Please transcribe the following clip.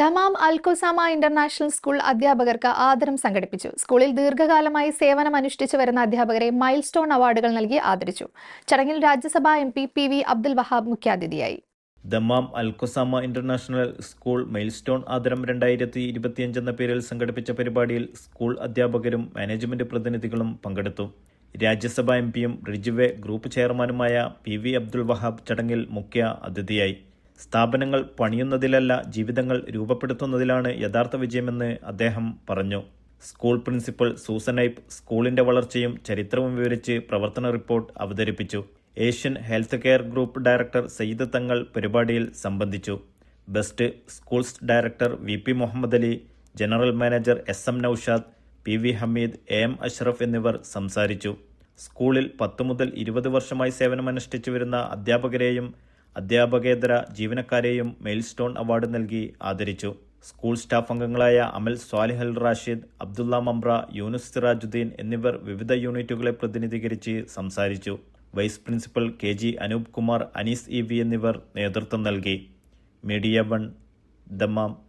Dammam Al Khozama international school അധ്യാപകർക്ക് ആദരം സംഘടിപ്പിച്ചു. സ്കൂളിൽ ദീർഘകാലമായി സേവനം അനുഷ്ഠിച്ചു വരുന്ന അധ്യാപകരെ മൈൽ സ്റ്റോൺ അവാർഡുകൾ നൽകി ആദരിച്ചു. ചടങ്ങിൽ Rajya Sabha M P P V Abdul Wahab മുഖ്യാതിഥിയായി. Dammam Al Khozama international school milestone ആദരം രണ്ടായിരത്തി ഇരുപത്തിയഞ്ച് എന്ന പേരിൽ സംഘടിപ്പിച്ച പരിപാടിയിൽ സ്കൂൾ അധ്യാപകരും മാനേജ്മെന്റ് പ്രതിനിധികളും പങ്കെടുത്തു. രാജ്യസഭാ എം പിയും ഗ്രൂപ്പ് ചെയർമാനുമായ പി വി അബ്ദുൽ വഹാബ് ചടങ്ങിൽ മുഖ്യ അതിഥിയായി സ്ഥാപനങ്ങൾ പണിയുന്നതിലല്ല ജീവിതങ്ങൾ രൂപപ്പെടുത്തുന്നതിലാണ് യഥാർത്ഥ വിജയമെന്ന് അദ്ദേഹം പറഞ്ഞു. സ്കൂൾ പ്രിൻസിപ്പൽ സൂസനൈപ്പ് സ്കൂളിന്റെ വളർച്ചയും ചരിത്രവും വിവരിച്ച് പ്രവർത്തന റിപ്പോർട്ട് അവതരിപ്പിച്ചു. Asian health care group director Sayyid Thangal പരിപാടിയിൽ സംബന്ധിച്ചു. Best schools director V P Muhammad Ali general manager S M Naushad P V Hameed A M Ashraf എന്നിവർ സംസാരിച്ചു. സ്കൂളിൽ പത്ത് മുതൽ ഇരുപത് വർഷമായി സേവനമനുഷ്ഠിച്ചു വരുന്ന അധ്യാപകരെയും അധ്യാപകേതര ജീവനക്കാരെയും മെയിൽസ്റ്റോൺ അവാർഡ് നൽകി ആദരിച്ചു. സ്കൂൾ സ്റ്റാഫ് അംഗങ്ങളായ അമൽ സ്വാലിഹൽ റാഷിദ് അബ്ദുള്ള മംബ്ര യൂനുസ് സിറാജുദ്ദീൻ എന്നിവർ വിവിധ യൂണിറ്റുകളെ പ്രതിനിധീകരിച്ച് സംസാരിച്ചു. Vice principal K G Anoop Kumar Anees E V എന്നിവർ നേതൃത്വം നൽകി. Media one Dammam.